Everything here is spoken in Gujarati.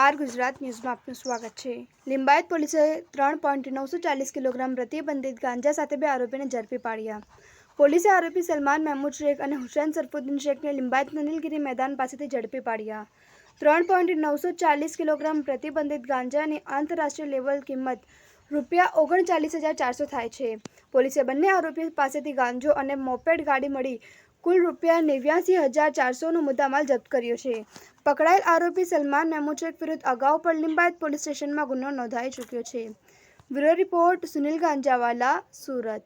આર ગુજરાત ન્યૂઝમાં આપનું સ્વાગત છે. લિંબાયત પોલીસે ત્રણ પોઈન્ટ નવસો ચાલીસ કિલોગ્રામ પ્રતિબંધિત ગાંજા સાથે બે આરોપીને ઝડપી પાડ્યા. પોલીસે આરોપી સલમાન મહેમૂદ શેખ અને હુસૈન સરફુદ્દીન શેખને લિંબાયત નીલગિરી મેદાન પાસેથી ઝડપી પાડ્યા. ત્રણ પોઈન્ટ નવસો ચાલીસ કિલોગ્રામ પ્રતિબંધિત ગાંજાની આંતરરાષ્ટ્રીય લેવલ કિંમત રૂપિયા ઓગણચાલીસ હજાર ચારસો થાય છે. પોલીસે બંને આરોપીઓ પાસેથી ગાંજો અને મોપેડ ગાડી મળી કુલ રૂપિયા નેવ્યાસી હજાર ચારસોનો મુદ્દામાલ જપ્ત કર્યો છે. પકડાયેલ આરોપી સલમાન શેખ વિરુદ્ધ અગાઉ પણ લિંબાયત પોલીસ સ્ટેશનમાં ગુનો નોંધાઈ ચૂક્યો છે. Bureau report Sunil Ganjawala, Surat.